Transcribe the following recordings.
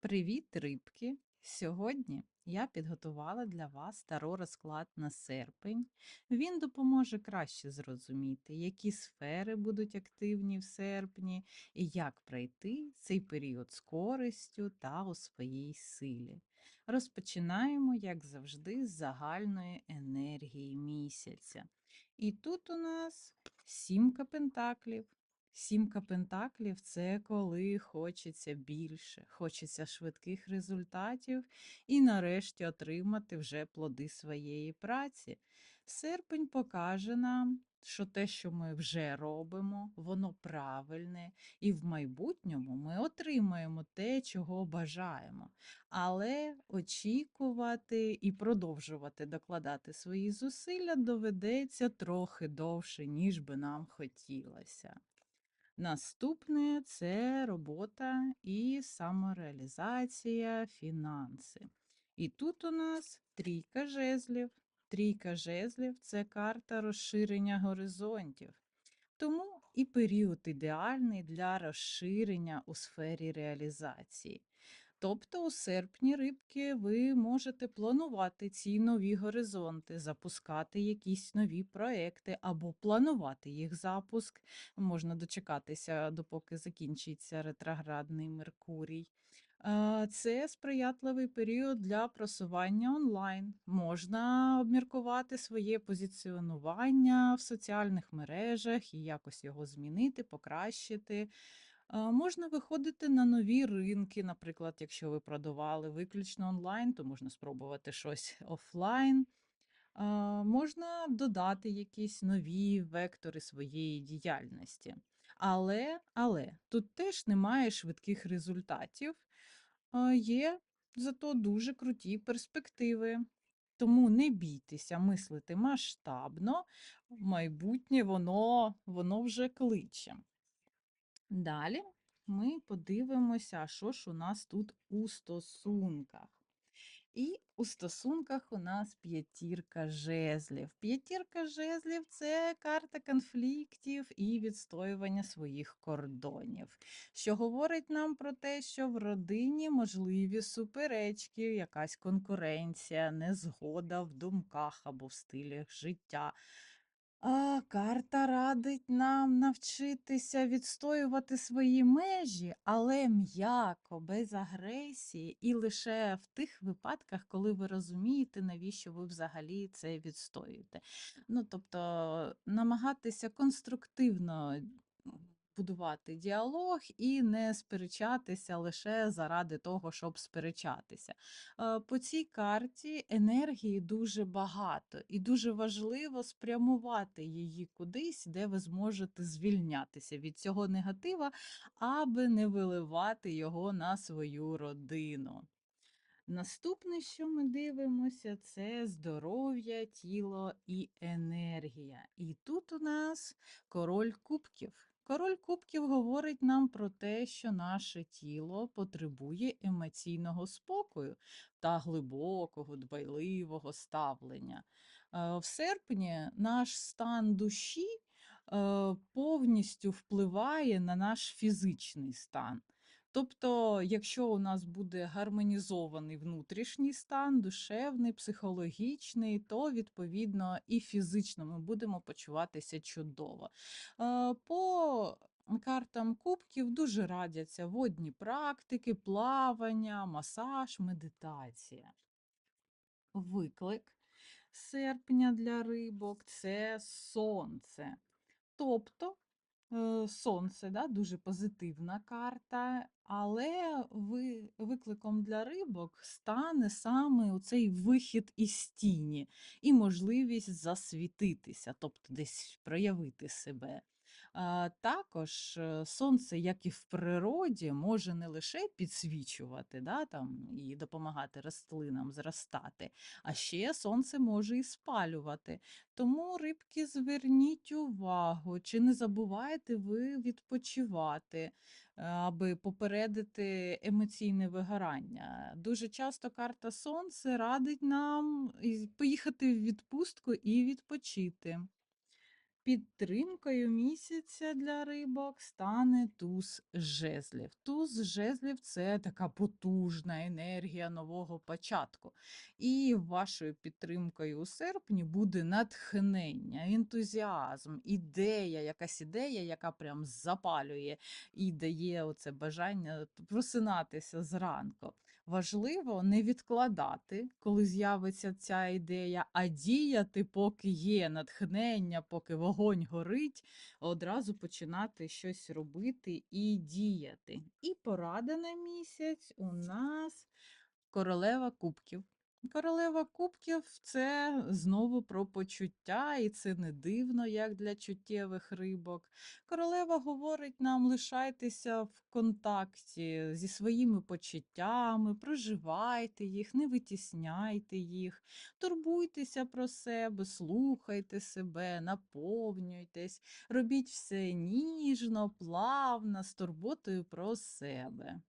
Привіт, рибки! Сьогодні я підготувала для вас таро розклад на серпень. Він допоможе краще зрозуміти, які сфери будуть активні в серпні і як пройти цей період з користю та у своїй силі. Розпочинаємо, як завжди, з загальної енергії місяця. І тут у нас сімка пентаклів. Сімка пентаклів це коли хочеться більше, хочеться швидких результатів і нарешті отримати вже плоди своєї праці. Серпень покаже нам, що те, що ми вже робимо, воно правильне, і в майбутньому ми отримаємо те, чого бажаємо. Але очікувати і продовжувати докладати свої зусилля доведеться трохи довше, ніж би нам хотілося. Наступне це робота і самореалізація, фінанси. І тут у нас трійка жезлів. Трійка жезлів це карта розширення горизонтів. Тому і період ідеальний для розширення у сфері реалізації. Тобто у серпні рибки ви можете планувати ці нові горизонти, запускати якісь нові проекти або планувати їх запуск. Можна дочекатися, допоки закінчиться ретроградний Меркурій. Це сприятливий період для просування онлайн. Можна обміркувати своє позиціонування в соціальних мережах і якось його змінити, покращити. Можна виходити на нові ринки, наприклад, якщо ви продавали виключно онлайн, то можна спробувати щось офлайн. Можна додати якісь нові вектори своєї діяльності. Але, але тут теж немає швидких результатів, є зато дуже круті перспективи. Тому не бійтеся мислити масштабно, майбутнє воно, воно вже кличе. Далі ми подивимося, що ж у нас тут у стосунках. І у стосунках у нас п'ятірка жезлів. П'ятірка жезлів це карта конфліктів і відстоювання своїх кордонів, що говорить нам про те, що в родині можливі суперечки, якась конкуренція, незгода в думках або в стилях життя. А, карта радить нам навчитися відстоювати свої межі, але м'яко, без агресії, і лише в тих випадках, коли ви розумієте, навіщо ви взагалі це відстоюєте. Ну, тобто намагатися конструктивно будувати діалог і не сперечатися лише заради того, щоб сперечатися. Е, По цій карті енергії дуже багато, і дуже важливо спрямувати її кудись, де ви зможете звільнятися від цього негатива, аби не виливати його на свою родину. Наступне, що ми дивимося, це здоров'я, тіло і енергія. І тут у нас король кубків. Король кубків говорить нам про те, що наше тіло потребує емоційного спокою та глибокого, дбайливого ставлення. Е, В серпні наш стан душі е, повністю впливає на наш фізичний стан. Тобто, якщо у нас буде гармонізований внутрішній стан, душевний, психологічний, то відповідно і фізично ми будемо почуватися чудово. Е, По картам кубків дуже радяться водні практики, плавання, масаж, медитація. Виклик серпня для рибок це сонце. Тобто Сонце, да, дуже позитивна карта, але ви, викликом для рибок стане саме цей вихід із тіні і можливість засвітитися, тобто десь проявити себе. Також е, сонце, як і в природі, може не лише підсвічувати да, там, і допомагати рослинам зростати, а ще сонце може і спалювати. Тому, рибки, зверніть увагу, чи не забуваєте ви відпочивати, е, аби попередити емоційне вигорання. Дуже часто карта Сонце радить нам поїхати в відпустку і відпочити. Підтримкою місяця для рибок стане туз жезлів. Туз жезлів це така потужна енергія нового початку. І вашою підтримкою у серпні буде натхнення, ентузіазм, ідея, якась ідея, яка прям запалює і дає оце бажання просинатися зранку. Важливо не відкладати, коли з'явиться ця ідея, а діяти, поки є натхнення, поки вогонь горить, одразу починати щось робити і діяти. І порада на місяць у нас королева кубків. Королева кубків це знову про почуття, і це не дивно, як для чуттєвих рибок. Королева говорить нам лишайтеся в контакті зі своїми почуттями, проживайте їх, не витісняйте їх, турбуйтеся про себе, слухайте себе, наповнюйтесь, робіть все ніжно, плавно, з турботою про себе.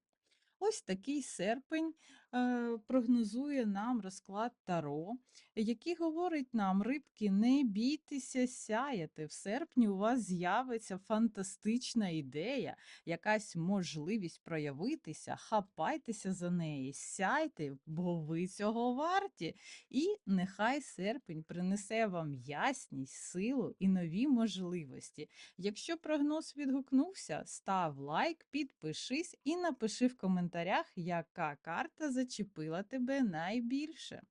Ось такий серпень е, прогнозує нам розклад Таро, який говорить нам, рибки, не бійтеся сяяти. В серпні у вас з'явиться фантастична ідея, якась можливість проявитися, хапайтеся за неї, сяйте, бо ви цього варті. І нехай серпень принесе вам ясність, силу і нові можливості. Якщо прогноз відгукнувся, став лайк, підпишись і напиши в коментарях, яка карта зачепила тебе найбільше.